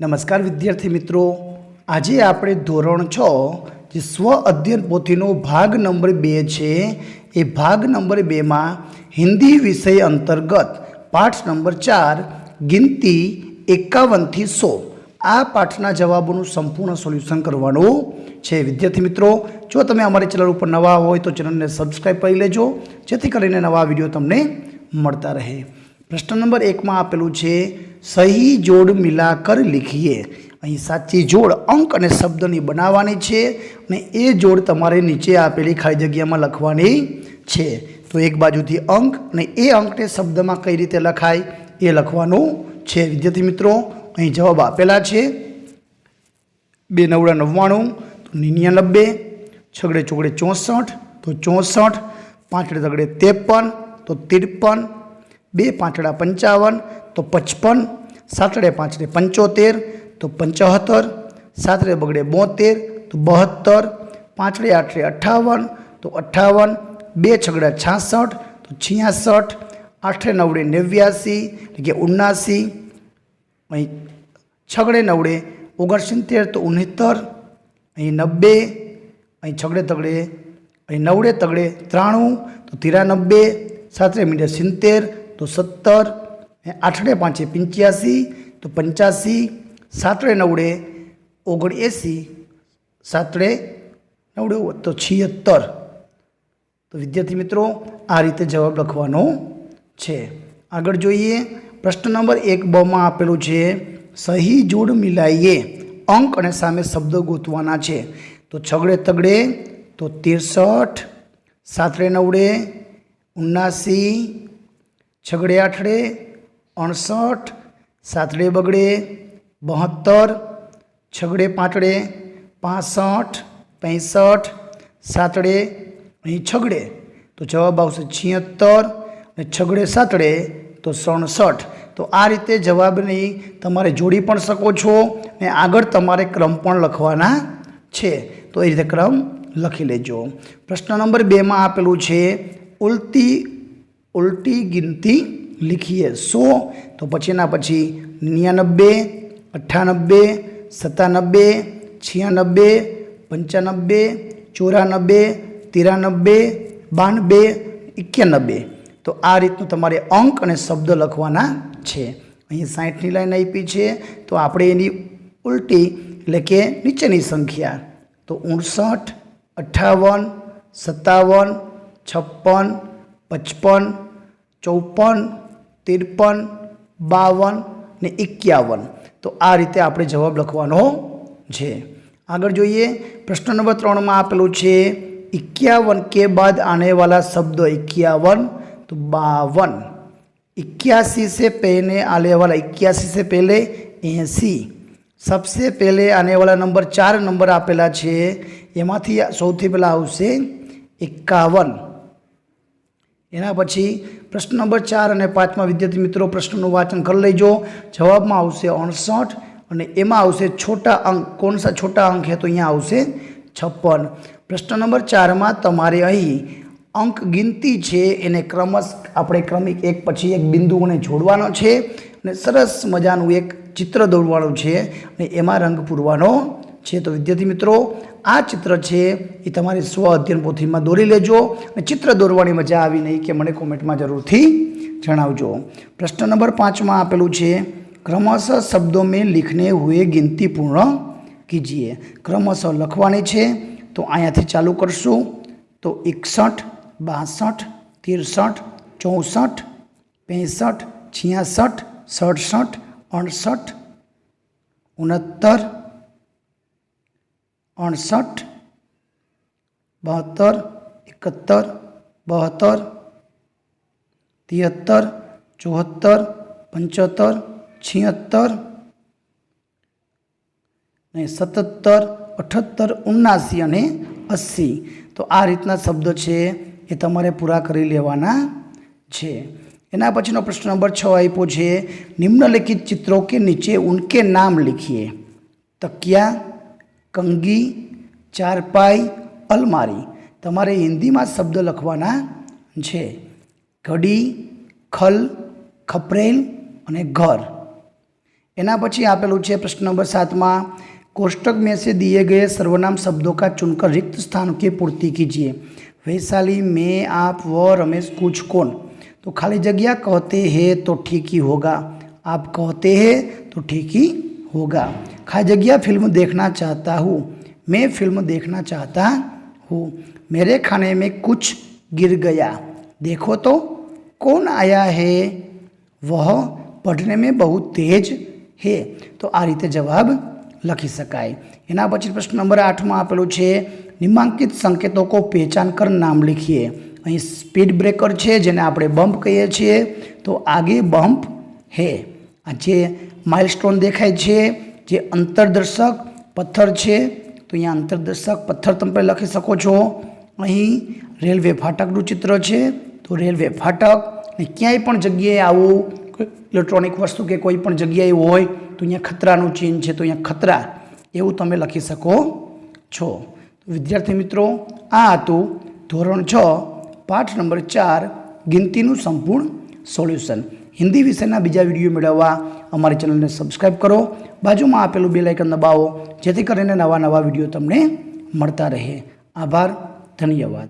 નમસ્કાર વિદ્યાર્થી મિત્રો. આજે આપણે ધોરણ છ, જે સ્વ અધ્યયન પોથીનો ભાગ નંબર બે છે, એ ભાગ નંબર બેમાં હિન્દી વિષય અંતર્ગત પાઠ નંબર ચાર, ગિનતી એકાવનથી સો. આ પાઠના જવાબોનું સંપૂર્ણ સોલ્યુશન કરવાનું છે. વિદ્યાર્થી મિત્રો, જો તમે અમારી ચેનલ ઉપર નવા હોય તો ચેનલને સબસ્ક્રાઈબ કરી લેજો, જેથી કરીને નવા વીડિયો તમને મળતા રહે. પ્રશ્ન નંબર એકમાં આપેલું છે સહી જોડ મિલાકર લીખીએ. અહીં સાચી જોડ અંક અને શબ્દની બનાવવાની છે અને એ જોડ તમારે નીચે આપેલી ખાલી જગ્યામાં લખવાની છે. તો એક બાજુથી અંક અને એ અંકને શબ્દમાં કઈ રીતે લખાય એ લખવાનું છે. વિદ્યાર્થી મિત્રો, અહીં જવાબ આપેલા છે. બે નવડા નવ્વાણું, તો નિન્યાનબે છગડે ચોગડે ચોસઠ, તો ચોસઠ, પાંચડે તગડે ત્રેપન, તો ત્રેપન બે પાંચડા પંચાવન, તો પચપન. સાતડે પાંચડે પંચોતેર, તો પંચોતેર. સાતડે બગડે બોતેર, તો બહત્તર. પાંચડે આઠડે અઠ્ઠાવન તો અઠ્ઠાવન બે છગડા છાસઠ, તો છિયાસઠ. આઠે નવડે નેવ્યાસી, એટલે કે ઉન્નાસી અહીં છગડે નવડે ઓગણસિત્તેર, તો ઉનહત્તર અહીં નબ્બે, અહીં છગડે તગડે, અહીં નવડે તગડે ત્રાણું, તો તિરાનબ્બે સાતરે મીડે સિત્તેર તો સત્તર આઠડે પાંચે પંચ્યાસી, તો પંચ્યાસી સાતડે નવડે ઓગણએંસી સાતડે નવડે તો છિયત્તર. તો વિદ્યાર્થી મિત્રો, આ રીતે જવાબ લખવાનો છે. આગળ જોઈએ, પ્રશ્ન નંબર એક બમાં આપેલું છે, સહી જોડ મિલાઈએ, અંક અને સામે શબ્દો ગોતવાના છે. તો છગડે તગડે, તો ત્રેસઠ સાતડે નવડે ઉનાસી છગડે આઠડે, અણસઠ, સાતડે બગડે, બહોત્તર, છગડે પાંચડે, પાસઠ, પૈંસઠ, સાતડે, અહીં છગડે. તો જવાબ આવશે છિયત્તર અને છગડે સાતડે, તો સડસઠ. તો આ રીતે જવાબની તમારે જોડી પણ શકો છો અને આગળ તમારે ક્રમ પણ લખવાના છે. તો એ રીતે ક્રમ લખી લેજો. પ્રશ્ન નંબર બેમાં આપેલું છે, ઉલટી ઉલટી ગિનતી લીખીએ. સો, તો પછીના પછી નિયાનબ્બે અઠ્ઠાનબ્બે, સત્તાનબ્બે, છિયાનબ્બે, પંચાનબ્બે, ચોરાનબ્બે, તિરાનબ્બે બાનબે એક્યાનબ્બે. તો આ રીતનું તમારે અંક અને શબ્દ લખવાના છે. અહીં સાઠની લાઈન આપી છે. તો આપણે એની ઉલટી, એટલે કે નીચેની સંખ્યા. તો ઉણસઠ, અઠ્ઠાવન, સત્તાવન, છપ્પન, પચપન ચોપન ત્રેપન બાવન ને એકાવન તો આ રીતે આપણે જવાબ લખવાનો છે આગળ જોઈએ પ્રશ્ન નંબર ત્રણમાં આપેલું છે इक्यावन के बाद आने वाला शब्द इक्यावन तो बावन इक्यासी से पहले आने वाला इक्यासी से पहले एसी सबसे पहले आने वाला नंबर ચાર નંબર આપેલા છે એમાંથી સૌથી પહેલાં આવશે એકાવન એના પછી પ્રશ્ન નંબર ચાર અને પાંચમાં, વિદ્યાર્થી મિત્રો, પ્રશ્નનું વાંચન કરી લેજો. જવાબમાં આવશે અણસઠ અને એમાં આવશે છોટા અંક. કોણ સા છોટા અંક હે? તો અહીંયા આવશે છપ્પન. પ્રશ્ન નંબર ચારમાં, તમારે અહીં અંક ગિનતી છે, એને ક્રમશ આપણે ક્રમિક એક પછી એક બિંદુઓને જોડવાનો છે અને સરસ મજાનું એક ચિત્ર દોરવાનું છે અને એમાં રંગ પૂરવાનો છે. તો વિદ્યાર્થી મિત્રો આ ચિત્ર છે એ તમારી સ્વ અધ્યયન પોથીમાં દોરી લેજો અને ચિત્ર દોરવાની મજા આવી નહીં કે મને કોમેન્ટમાં જરૂરથી જણાવજો. પ્રશ્ન નંબર પાંચમાં આપેલું છે, ક્રમશઃ શબ્દો મેં લીખને હુએ ગિનતી પૂર્ણ કીજીએ. ક્રમશઃ લખવાની છે, તો અહીંયાથી ચાલુ કરશું. તો એકસઠ, બાસઠ, ત્રેસઠ, ચોસઠ, પેંસઠ, છિયાસઠ, સડસઠ, અડસઠ ઉનહત્તર અડસઠ બહત્તર એકહત્તર બહત્તર તિહત્તર ચોહત્તર પંચોતેર છિહત્તર, ને સત્તર અઠ્ઠત્તર ઉનાસી અને અસી. તો આ રીતના શબ્દો છે એ તમારે પૂરા કરી લેવાના છે. એના પછીનો પ્રશ્ન નંબર છ આપ્યો છે, નિમ્નલિખિત ચિત્રો કે નીચે ઉનકે નામ લખીએ. તકિયા કંગી ચારપાઈ અલમારી તમારે હિન્દીમાં શબ્દ લખવાના છે ઘડી ખલ ખપરેલ અને ઘર એના પછી આપેલું છે પ્રશ્ન નંબર સાતમાં कोष्टक में से दिए गए सर्वनाम शब्दों का चुनकर रिक्त स्थान की पूर्ति कीजिए वैशाली मैं आप वो रमेश कुछ कौन तो खाली जगह कहते हैं तो ठीक ही होगा आप कहते हैं तो ठीक ही होगा खाली जगह फिल्म देखना चाहता हूँ मैं फिल्म देखना चाहता हूँ मेरे खाने में कुछ गिर गया देखो तो कौन आया है वह पढ़ने में बहुत तेज है તો આ રીતે જવાબ લખી શકાય એના પછી પ્રશ્ન નંબર આઠમાં આપેલું છે નિમાંકિત સંકેતો કો પહેચાન કર નામ લીખીએ અહીં સ્પીડ બ્રેકર છે જેને આપણે બમ્પ કહીએ છીએ તો આગે બમ્પ હે આ જે માઇલસ્ટોન દેખાય છે જે અંતરદર્શક પથ્થર છે, તો અહીંયા અંતરદર્શક પથ્થર તમે લખી શકો છો. અહીં રેલવે ફાટકનું ચિત્ર છે, તો રેલવે ફાટક, ને ક્યાંય પણ જગ્યાએ આવું ઇલેક્ટ્રોનિક વસ્તુ કે કોઈ પણ જગ્યાએ હોય, તો અહીંયા ખતરાનું ચિહ્ન છે, તો અહીંયા ખતરા, એવું તમે લખી શકો છો. વિદ્યાર્થી મિત્રો, આ હતું ધોરણ છ, પાઠ નંબર ચાર, ગિનતીનું સંપૂર્ણ સોલ્યુશન. હિન્દી વિષયના બીજા વીડિયો મેળવવા અમારી ચેનલને સબસ્ક્રાઈબ કરો. બાજુમાં આપેલું બે લાઇકન દબાવો, જેથી કરીને નવા નવા વીડિયો તમને મળતા રહે. આભાર, ધન્યવાદ.